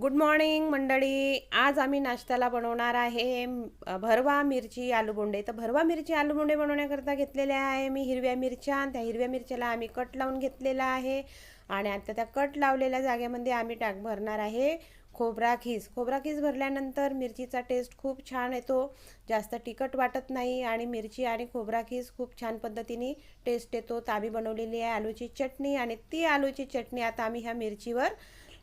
Good morning मंडळी. आज आम्ही नाश्त्याला बनवणार आहे भरवा मिरची आलूबोंडे तर भरवा मिरची आलूबोंडे बनवण्याकरता घेतलेल्या आहे मी हिरव्या मिरच्या. त्या हिरव्या मिरच्याला आम्ही कट लावून घेतलेला आहे आणि आता त्या कट लावलेल्या जागेमध्ये आम्ही टाक भरणार आहे खोबरा खीस. खोबरा खीस भरल्यानंतर मिरचीचा टेस्ट खूप छान येतो. जास्त तिखट वाटत नाही आणि मिरची आणि खोबरा खीस खूप छान पद्धतीने टेस्ट येतो. तर आम्ही बनवलेली आहे आलूची चटणी आणि ती आलूची चटणी आता आम्ही ह्या मिरचीवर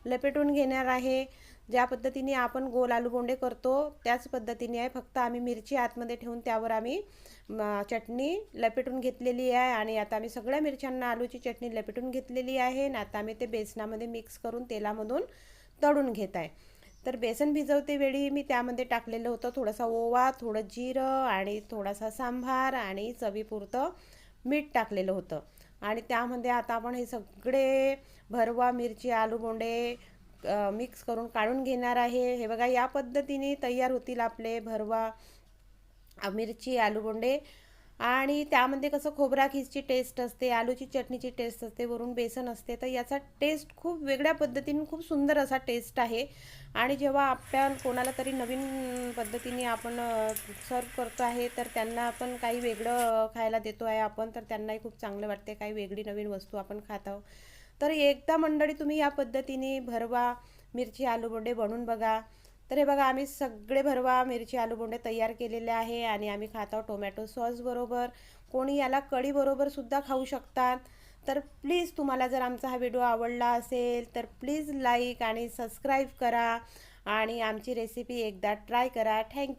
लपेटून घेणार आहे. ज्या पद्धतीने आपण गोल आलू बोंडे करतो त्याच पद्धतीने आहे. फक्त आम्ही मिरची आतमध्ये ठेवून त्यावर आम्ही चटणी लपेटून घेतलेली आहे. आणि आता आम्ही सगळ्या मिरच्यांना आलूची चटणी लपेटून घेतलेली आहे. आणि आता आम्ही ते बेसनामध्ये मिक्स करून तेलामधून तळून घेत आहे. तर बेसन भिजवते वेळी मी त्यामध्ये टाकलेलं होतं थोडासा ओवा थोडं जिरं आणि थोडासा सांभार आणि चवीपुरतं मीठ टाकलेलं होतं. आणि त्यामध्ये आता आपण हे सगळे भरवा मिरची आलू बोंडे मिक्स करून काढून घेणार आहे. हे बघा या पद्धतीने तयार होतील आपले भरवा मिरची आलू बोंडे आणि त्यामध्ये कसं खोबरा खीसची टेस्ट असते आलूची चटणीची टेस्ट असते वरून बेसन असते तर याचा टेस्ट खूप वेगळ्या पद्धतीने खूप सुंदर असा टेस्ट आहे. आणि जेव्हा आपण कोणाला तरी नवीन पद्धतीने आपण सर्व करतो आहे तर त्यांना आपण काही वेगळं खायला देतो आहे आपण तर त्यांनाही खूप चांगलं वाटते. काही वेगळी नवीन वस्तू आपण खात आहोत. तर एकदा मंडळी तुम्ही या पद्धतीने भरवा मिरची आलू बनवून बघा. तर हे बघा आम्ही सगळे भरवा मिरची आलू बोंडे तयार केलेले आहे आणि आम्ही खात आहोत टोमॅटो सॉसबरोबर कोणी याला कढीबरोबरसुद्धा सुद्धा खाऊ शकतात. तर प्लीज तुम्हाला जर आमचा हा व्हिडिओ आवडला असेल तर प्लीज लाईक आणि सबस्क्राईब करा आणि आमची रेसिपी एकदा ट्राय करा. थँक्यू.